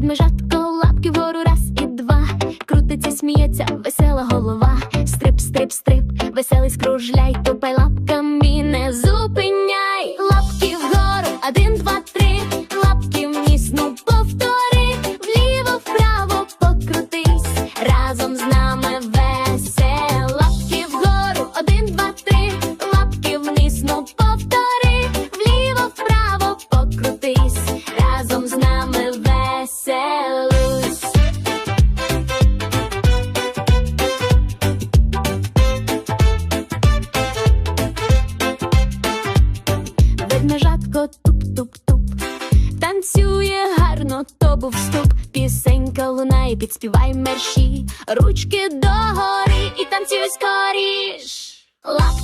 Ведмежатко лапки вгору раз і два. Крутиться, сміється, весела голова. Стрип, стрип, стрип, веселий скружляй, тупай лапками не зупиняй. Лапки вгору, один, два. Ведмежатко туп-туп-туп. Танцює гарно, то був ступ, Пісенька лунає, підспівай мерші. Ручки догори і танцюй скоріш. Лапки